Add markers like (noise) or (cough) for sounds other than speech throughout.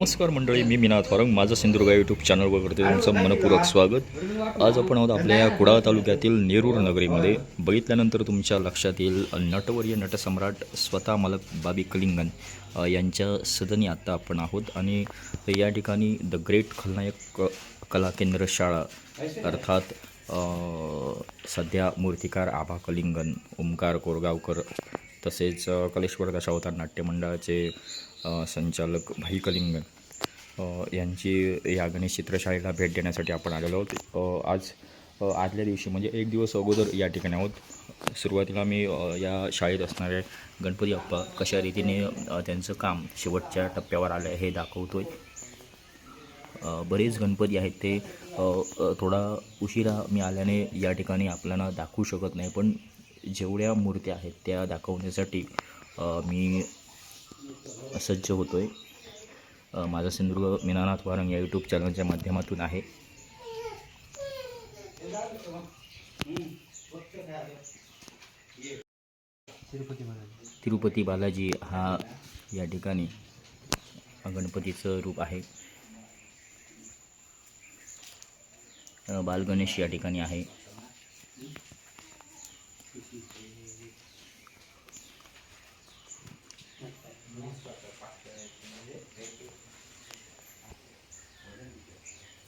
नमस्कार मंडळी मी मिनाथ वारंग. माझं सिंधुदुर्ग यूट्यूब चॅनलवर करते तुमचं मनपूर्वक स्वागत. आज आपण आहोत आपल्या या कुडाळ तालुक्यातील नेरूर नगरीमध्ये. बघितल्यानंतर तुमच्या लक्षात येईल नटवर्य नटसम्राट स्वतः मालक बाबी कलिंगन यांच्या सदनी आत्ता आपण आहोत. आणि या ठिकाणी द ग्रेट खलनायक कला केंद्र शाळा अर्थात सध्या मूर्तिकार आभा कलिंगन ओमकार कोरगावकर तसेच कलेश्वर दशावतार नाट्यमंडळाचे संचालक भाई कलिंगन यांची या गणेश चित्रशाळेला भेट देण्यासाठी आपण आलेलो आहोत. आज आदल्या दिवशी म्हणजे एक दिवस अगोदर या ठिकाणी आहोत. सुरुवातीला मी या शाळेत असणारे गणपती अप्पा कशा रीतीने त्यांचं काम शेवटच्या टप्प्यावर आलं आहे हे दाखवतो आहे बरेच गणपती आहेत ते थोडा उशिरा मी आल्याने या ठिकाणी आपल्याला दाखवू शकत नाही. पण जेवढ्या मूर्त्या आहेत त्या दाखवण्यासाठी मी सज्ज होतो आहे माझा सिंधुदुर्ग मीनानाथ वारंग या यूट्यूब चॅनलच्या माध्यमातून आहे. तिरुपती बालाजी हा या ठिकाणी गणपतीचं रूप आहे. बालगणेश या ठिकाणी आहे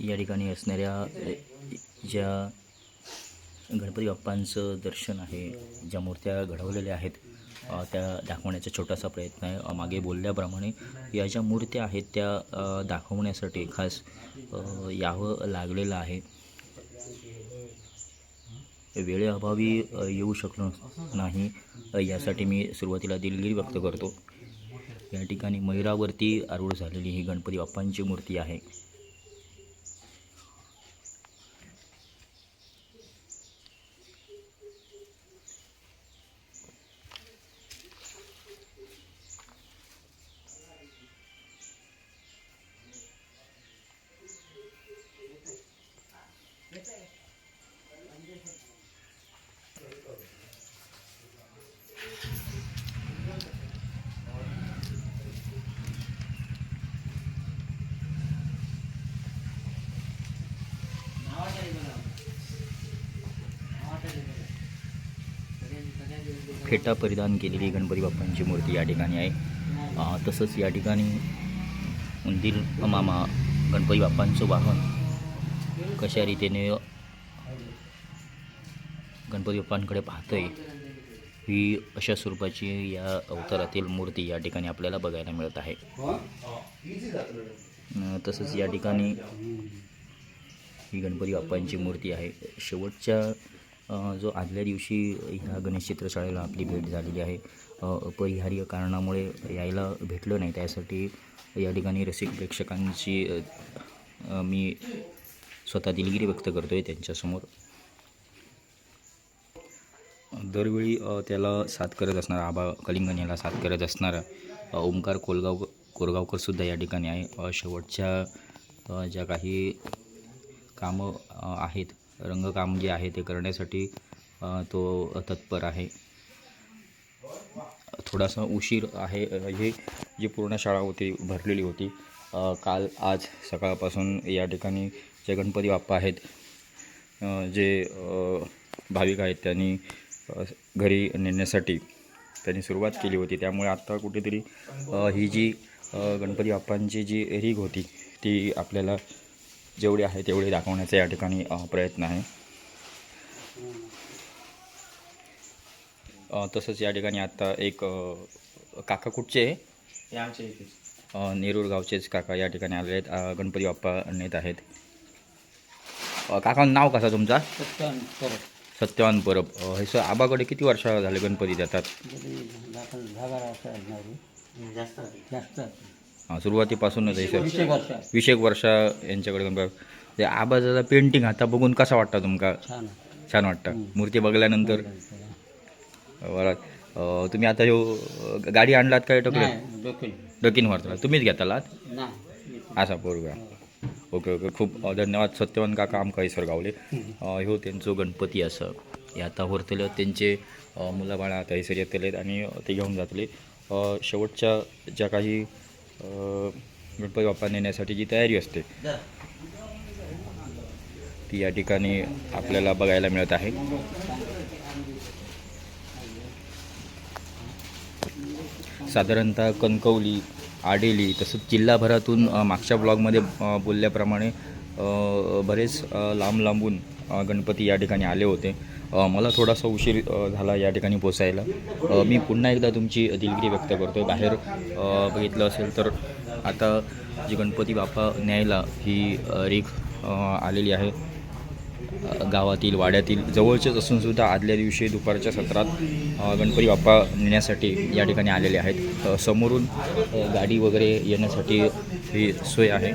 या ठिकाणी असणाऱ्या ज्या गणपती बाप्पांचं दर्शन आहे ज्या मूर्त्या घडवलेल्या आहेत त्या दाखवण्याचा छोटासा प्रयत्न आहे. मागे बोलल्याप्रमाणे या ज्या मूर्त्या आहेत त्या दाखवण्यासाठी खास यावं लागलेलं आहे. वेळेअभावी येऊ शकलो नाही यासाठी मी सुरुवातीला दिलगिरी व्यक्त करतो. या ठिकाणी मैरावरती आरूढ झालेली ही गणपती बाप्पांची मूर्ती आहे. फेटा परिधान केलेली गणपती बाप्पांची मूर्ती या ठिकाणी आहे. तसंच या ठिकाणी उंदीर मामा गणपती बाप्पांचं वाहन कशा रीतीने गणपती बाप्पांकडे पाहतोय ही अशा स्वरूपाची या अवतारातील मूर्ती या ठिकाणी आपल्याला बघायला मिळत आहे. तसंच या ठिकाणी ही गणपती बाप्पांची मूर्ती आहे. शेवटच्या जो आदल्या दिवशी ह्या गणेश चित्रशाळेला आपली भेट झालेली आहे. अपरिहार्य कारणामुळे यायला भेटलं नाही. त्यासाठी या ठिकाणी रसिक प्रेक्षकांची मी स्वतः दिलगिरी व्यक्त करतो आहे त्यांच्यासमोर. दरवेळी त्याला साथ करत असणारा आबा कलिंगन याला साथ करत असणारा ओंकार कोलगाव कोरगावकरसुद्धा या ठिकाणी आहे. शेवटच्या ज्या काही कामं आहेत रंगकाम जे आहे ते करण्यासाठी तो तत्पर आहे. थोडासा उशीर आहे हे जी पूर्ण शाळा होती भरलेली होती काल आज सकाळपासून या ठिकाणी जे गणपती बाप्पा आहेत जे भाविक आहेत त्यांनी घरी नेण्यासाठी त्यांनी सुरुवात केली होती. त्यामुळे आत्ता कुठेतरी ही जी गणपती बाप्पांची जी रीग होती ती आपल्याला जेवढे आहे तेवढे दाखवण्याचा या ठिकाणी प्रयत्न आहे. अ, तसंच या ठिकाणी आत्ता एक काका कुठचे आहे? हे आमच्या इथे अ, नेरूर गावचेच काका या ठिकाणी आलेले आहेत. गणपती बाप्पा नेत आहेत. अ, काका नाव कसं तुमचा? सत्तावन्न परत सत्यवान परब. अ, हे सर आबाकडे किती वर्ष झाले गणपती देतात? असणार जास्त अ, सुरुवातीपासूनच आहे सर. वीस एक वर्ष यांच्याकडे गणपती ते आबाचा पेंटिंग आता बघून कसा वाटता तुमका? छान छान वाटतं मूर्ती बघल्यानंतर? बरं. तुम्ही आता ह्यो गाडी आणलात काय टकले? डकीन. वरतला तुम्हीच घेतालात असा पोरगा. Okay okay. खूप धन्यवाद. सत्यवान काका आमका इसर गावले. ह्यो त्यांचो गणपती असं. हे आता व्हरतले त्यांचे अ, मुलं बाळा आता हैसर येतलेत आणि ते घेऊन जातले. शेवटच्या ज्या काही गणपती बाप्पा नेण्यासाठी जी तयारी असते ती या ठिकाणी आपल्याला बघायला मिळत आहे. साधारणतः कणकवली आडेली तसंच जिल्हाभरातून मागच्या ब्लॉगमध्ये बोलल्याप्रमाणे बरेच लांब लांबून गणपती या ठिकाणी आले होते. मला थोडासा उशीर झाला या ठिकाणी पोचायला. मी पुन्हा एकदा तुमची दिलगिरी व्यक्त करतो बाहेर बघितलं असेल तर आता जी गणपती बाप्पा न्यायला ही रेख रीख आलेली आहे गावातील वाड्यातील जवळचेच असूनसुद्धा आदल्या दिवशी दुपारच्या सत्रात गणपती बाप्पा नेण्यासाठी या ठिकाणी आलेले आहेत. समोरून गाडी वगैरे येण्यासाठी ही सोय आहे.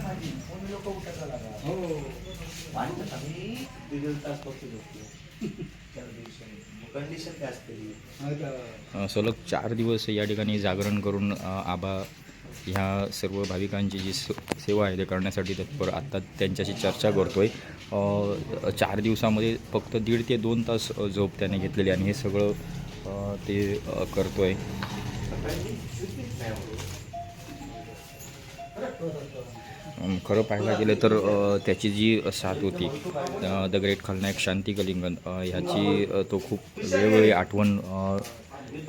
सलग चार दिवस या ठिकाणी जागरण करून आबा ह्या सर्व भाविकांची जी स- सेवा आहे ते करण्यासाठी तत्पर आत्ता त्यांच्याशी चर्चा करतो आहे चार दिवसामध्ये फक्त दीड ते दोन तास झोप त्याने घेतलेली आणि हे सगळं ते करतो आहे खरं पाहायला गेलं तर त्याची जी साथ होती द ग्रेट खलनायक शांती कलिंगन ह्याची तो खूप वेळोवेळी आठवण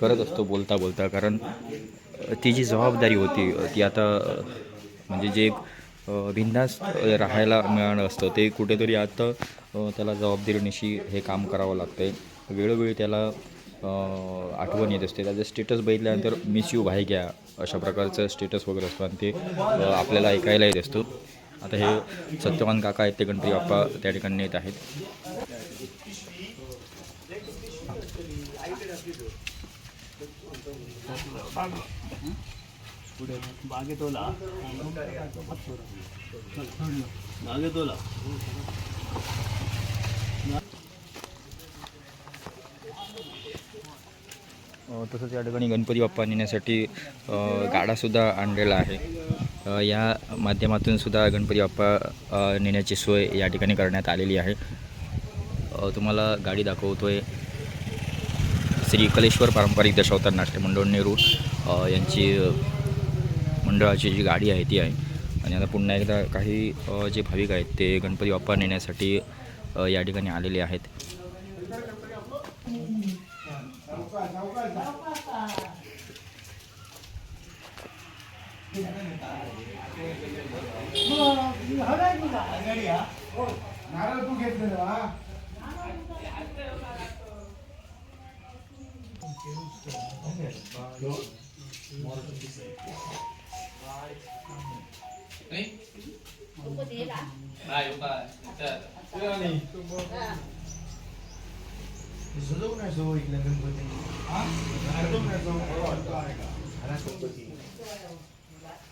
करत असतो बोलता बोलता. कारण ती जी जबाबदारी होती ती आता म्हणजे जे एक अ, राहायला मिळालं असतं ते कुठेतरी आता त्याला जबाबदारीनिशी हे काम करावं लागतं आहे वेळोवेळी त्याला आठवण येत असते. त्याचं स्टेटस बघितल्यानंतर मिस यू भाई घ्या. अशा प्रकारचं स्टेटस वगैरे असतो आणि ते आपल्याला ऐकायला येत असतो. आता हे सत्यवान काका आहेत ते गणपती बाप्पा त्या ठिकाणी येत आहेत. बागेतोला बागेतोला तसंच या ठिकाणी गणपती बाप्पा नेण्यासाठी गाडासुद्धा आणलेला आहे. या माध्यमातून सुद्धा गणपती बाप्पा नेण्याची सोय या ठिकाणी करण्यात आलेली आहे. तुम्हाला गाडी दाखवतोय. श्री कलेश्वर पारंपरिक दशावतार नाट्य मंडळ यांची मंडळाची जी गाडी आहे ती आहे. आणि आता पुन्हा एकदा काही जे भाविक आहेत ते गणपती बाप्पा नेण्यासाठी या ठिकाणी आलेले आहेत. नारळ उतरलेला हो, घाल. हे घाली अम्मा. हे गणपती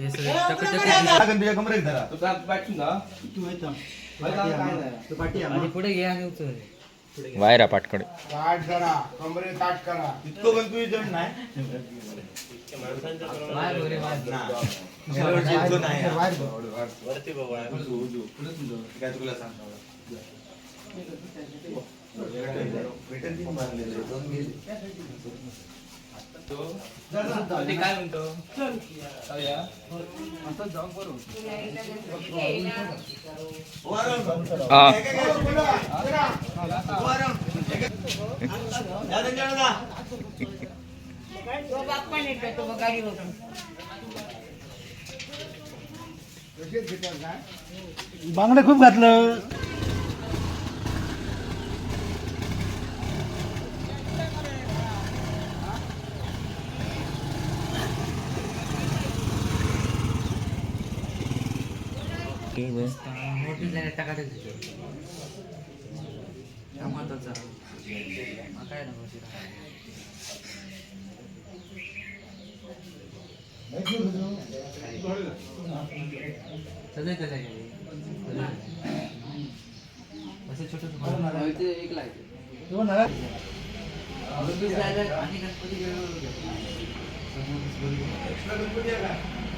(laughs) तुझ्या कमरेत धरा. पुढे घे आणि उचल. वायरा पाटकडे. ताट करा कमरे ताट करा. इतकं पण तुझी जण नाही? भेटेल ती. काय म्हणतो. बांगडे खूप घातलं. मोठी आहे बे. मोठी जागा महत्त्वाचा काय नको असं छोटं एक लाइट आणि गणपती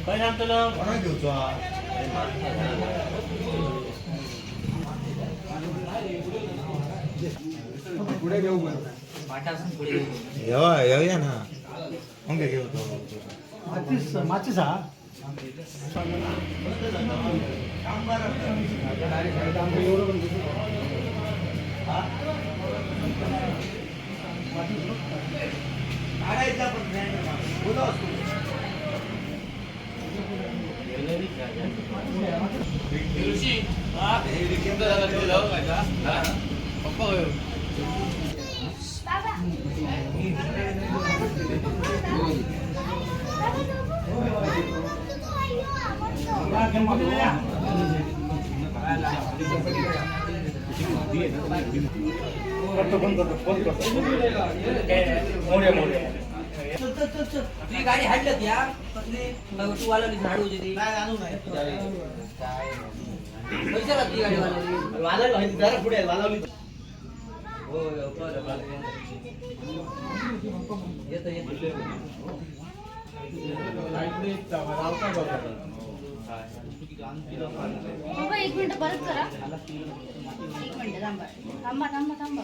કઈ નામ તો નામ ઘણા ગયો છો આ ગુડે ગયો બોલ પાટા સન ગુડે ગયો યો યો યા ના ઓંગે ગયો તો માચિસ માચિસ આ કામબાર કામ તો એવડો પણ હા માચિસ આડાઈતા પણ ફ્રેન્ડ બોલો येऊया ना मग काय घेवचो माचीस माचीस हा तुझी गाडी हाडलं या तू वाला झाडू होती पैसे तुझी गाडी वाला जरा पुढे वालावली हो येतो येतो. बाबा एक मिनिट परत करा. एक मिनिट थांबा. थांबा थांबा थांबा.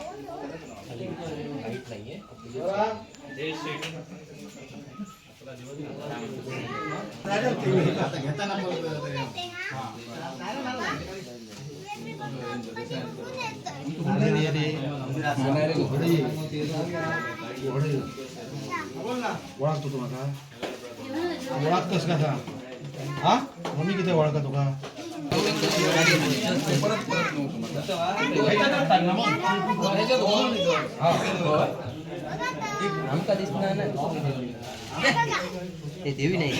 ओळखतो तुला ओळखतोस का सांग हा? मम्मी किती ओळखा तुका? आमका दिसणार नाही ते देवी नाही.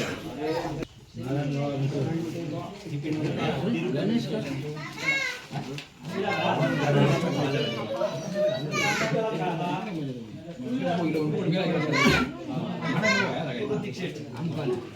झाला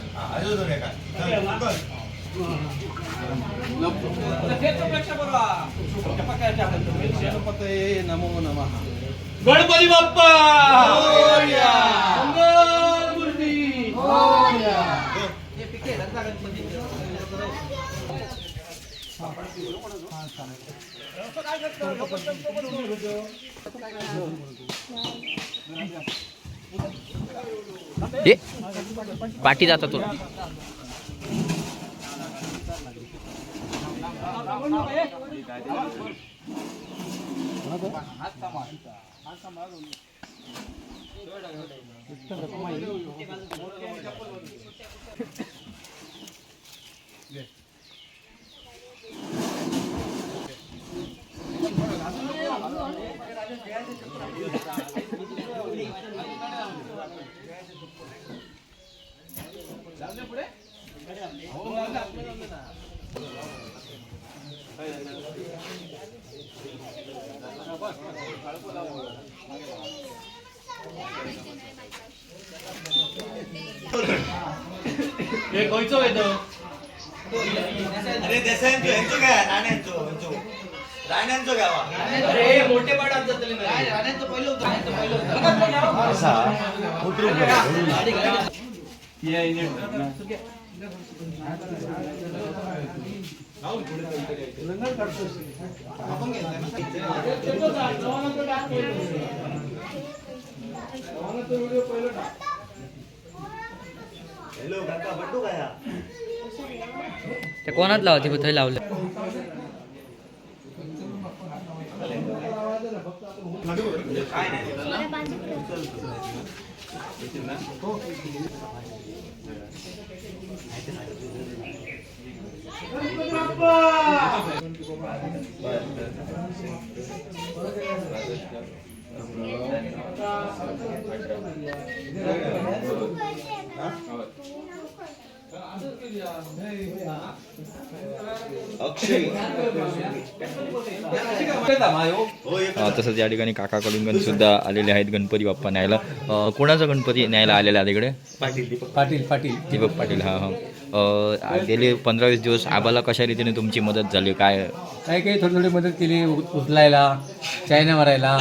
गणपती बाप्पा! पाठी जाता तुला पुढे हे खंयचो येतो अरे देसायांचो यांचो काय? राण्यांचो यांचो राण्यांचो घ्यावा अरे मोठे पाडात जातले नाही राण्याचं पहिलं होतं राण्याचं पहिलं काय हा? ते कोणात लावते बघ थंय लावलं काय नाही सोळा पाच अक्षय हो एक अ, तसंच या ठिकाणी काका कलिंगन सुद्धा आलेले आहेत. गणपती बाप्पा न्यायला. कोणाचा गणपती न्यायला आलेला आहे तिकडे पाटील दीपक. पाटील पाटील. दीपक पाटील हा हा. गेले पंधरा वीस दिवस आबाला कशा रीतीने तुमची मदत झाली? काय? काही काही थोडी थोडी मदत केली उ- उचलायला चायना मारायला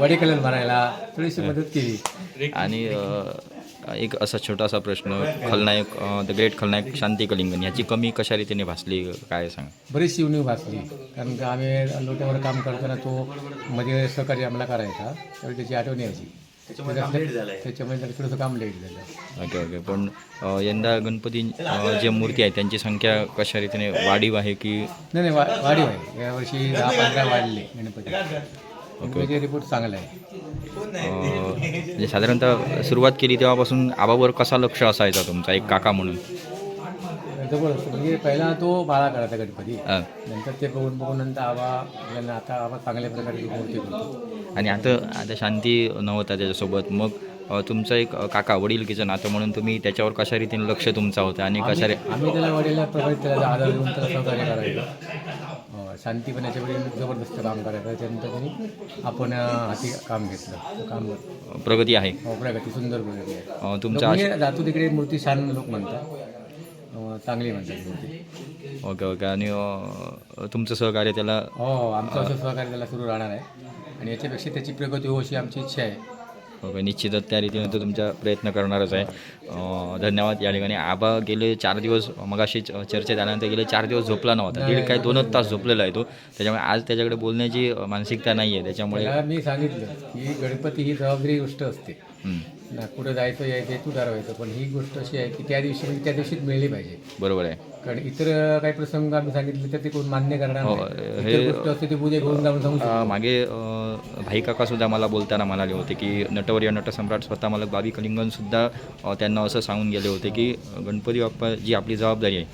वडी कलर मारायला थोडीशी मदत केली. आणि अ, एक असा छोटासा प्रश्न खलनायक द ग्रेट खलनायक शांती कलिंगन याची कमी कशा रीतीने भासली? काय सांग? बरीचशी उणीव भासली कारण का आम्ही लोट्यावर काम करताना तो मध्ये सहकार्य आम्हाला करायचा त्यावेळी त्याची आठवण यायची. त्याच्यामुळे काम लेट झालंय. त्याच्यामुळे जरा थोडंसं काम लेट झालं. Okay okay. पण अ, यंदा गणपती अ, जे मूर्ती आहे त्यांची संख्या कशा रीतीने वाढीव आहे की नाही नाही वा वाढीव आहे. यावर्षी दहा पंधरा वाढले गणपती. ओके. रिपोर्ट चांगला आहे. अ, म्हणजे साधारणतः सुरुवात केली तेव्हापासून आबावर कसा लक्ष असायचा तुमचा एक काका म्हणून? जबरदस्त. म्हणजे पहिला तो बाळा करायचा गणपती. नंतर ते बघून बघून नंतर आबा आपल्याला आता आबा चांगल्या प्रकारे ती मूर्ती करतो. आणि आता आता शांती नव्हता त्याच्यासोबत. मग अ, तुमचा एक अ, काका वडीलकीचं नातं म्हणून तुम्ही त्याच्यावर कशा रीतीने लक्ष तुमचा होता आणि कशा रे आम्ही त्याला वडीला प्रभावित त्याला आधार देऊन त्याला सहकार्य करायचं. शांती पण याच्याकडे जबरदस्त काम करायचं. त्याच्यानंतर त्यांनी आपण अं, हाती काम घेतलं. ते काम प्रगती आहे. हो प्रगती सुंदर प्रगती आहे. अ, तुमचा लोक म्हणजे जातो तिकडे मूर्ती छान लोक म्हणतात. चांगली म्हणतात ओके ओके. आणि अ, तुमचं सहकार्य त्याला हो हो, आमचं असं सहकार्य त्याला सुरू राहणार आहे. आणि याच्यापेक्षा त्याची प्रगती हो अशी आमची इच्छा आहे. ओके निश्चितच त्या रीतीने तो तुमचा प्रयत्न करणारच आहे. अ, धन्यवाद या ठिकाणी. आबा गेले चार दिवस मगाशी च- चर्चेत आल्यानंतर गेले चार दिवस झोपला नव्हता. दीड काय दोनच तास झोपलेला आहे तो. त्याच्यामुळे आज त्याच्याकडे बोलण्याची अ, मानसिकता नाही आहे त्याच्यामुळे त्याला मी सांगितलं की गणपती ही जबाबदारी गोष्ट असते. ना कुठं जायचं यायचं तू ठरवायचं पण ही गोष्ट अशी आहे की त्या दिवशी म्हणजे त्या दिवशीच मिळली पाहिजे. बरोबर आहे. कारण इतर काही प्रसंग आम्ही सांगितले तर ते कोण मान्य करणार हो, नाही. हे- इतर गोष्ट असते ती उद्या घेऊन जाऊन सांगू शकतो. अ, मागे अ, भाई काकासुद्धा मला बोलताना म्हणाले होते की नटवर्य नटसम्राट स्वतः मला बाबी कलिंगनसुद्धा अ, त्यांना असं सांगून गेले होते की अ, गणपती बाप्पा जी आपली जबाबदारी आहे.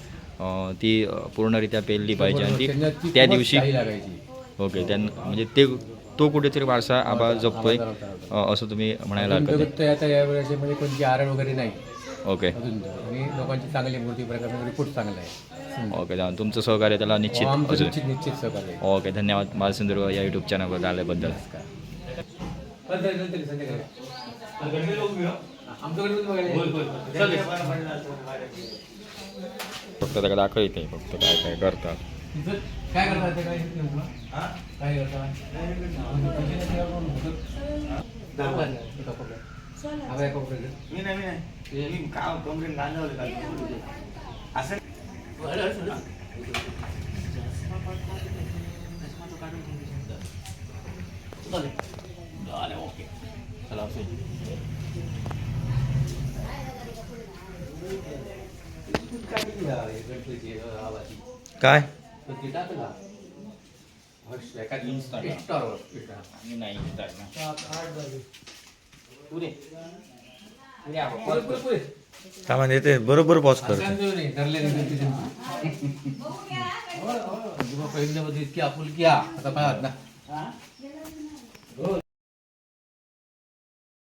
अ, ती अ, पूर्णरित्या पेलली पाहिजे. आणि त्यांना ती ती त्या खूपच दिवशी काही लागायची. ओके त्यांना म्हणजे ते तो कुठेतरी वारसा आबा जपतोय असं तुम्ही म्हणायला हरकत तर आता या वेळेमध्ये कोणती आरण वगैरे नाही. नाही ओके. आणि लोकांची चांगली मूर्ती प्रकार रिपोर्ट चांगला आहे. ओके चालेल. तुमचं सहकार्य त्याला हो, निश्चित असेल निश्चित सहकार्य. ओके धन्यवाद. बालसिंधुदुर्ग या यूट्यूब चॅनलवर आल्याबद्दल. फक्त त्याला दाखव येते फक्त काय काय करतात. काय करताय ते काही नेमकं काय करताय मी नाही मी नाही मी का कॉम्प्लेंट लावले का असं ओके चला काय तर ते टाकला एका नाही पुरे पुरे काय म्हणते ते? बरोबर पॉज करते सांगतो नाही धरले नाही पहिल्यामध्ये इतकी आपुलकी हा आता पाहत ना.